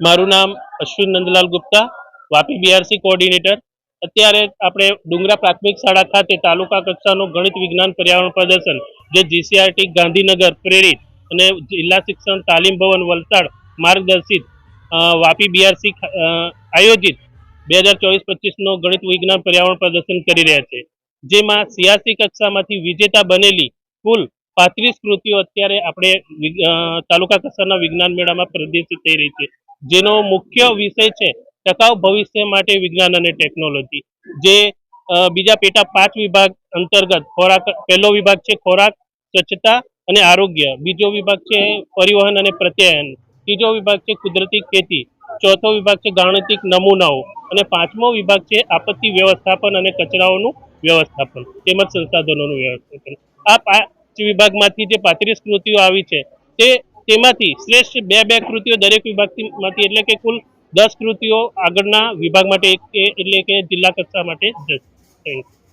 મારું નામ Ashwin Nandlal Gupta, Vapi BRC coordinator અત્યારે આપણે ડુંગરા પ્રાથમિક શાળા ખાતે તાલુકા કક્ષાનું ગણિત વિજ્ઞાન પર્યાવરણ પ્રદર્શન, જે જીસીઆરટી ગાંધીનગર પ્રેરિત અને જિલ્લા શિક્ષણ તાલીમ ભવન વલસાડ માર્ગદર્શિત વાપી બીઆરસી આયોજિત બે હજાર ચોવીસ પચીસનો ગણિત વિજ્ઞાન પર્યાવરણ પ્રદર્શન કરી રહ્યા છે. જેમાં સિયાસી કક્ષામાંથી વિજેતા બનેલી કુલ પાંત્રીસ કૃતિઓ અત્યારે આપણે તાલુકા કક્ષાના વિજ્ઞાન મેળામાં પ્રદર્શિત થઈ રહી છે. જેનો મુખ્ય વિષય છે ટકાઉ ભવિષ્ય માટે વિજ્ઞાન અને ટેકનોલોજી જે બીજા પેટા પાંચ વિભાગ અંતર્ગત ખોરાક, પહેલો વિભાગ છે ખોરાક, સ્વચ્છતા અને આરોગ્ય. બીજો વિભાગ છે પરિવહન અને પ્રત્યાયન. ત્રીજો વિભાગ છે કુદરતી ખેતી. ચોથો વિભાગ છે ગાણિતિક નમૂનાઓ. અને પાંચમો વિભાગ છે આપત્તિ વ્યવસ્થાપન અને કચરાઓનું વ્યવસ્થાપન. તેમજ સંસાધનોનું વ્યવસ્થાપન. આ પાંચ વિભાગમાંથી જે પાંત્રીસ કૃતિઓ આવી છે તે તેમાંથી શ્રેષ્ઠ બે બે કૃતિઓ દરેક વિભાગમાંથી એટલે કે કુલ દસ કૃતિઓ આગળના વિભાગ માટે એટલે કે જિલ્લા કક્ષા માટે જશે થેન્ક you.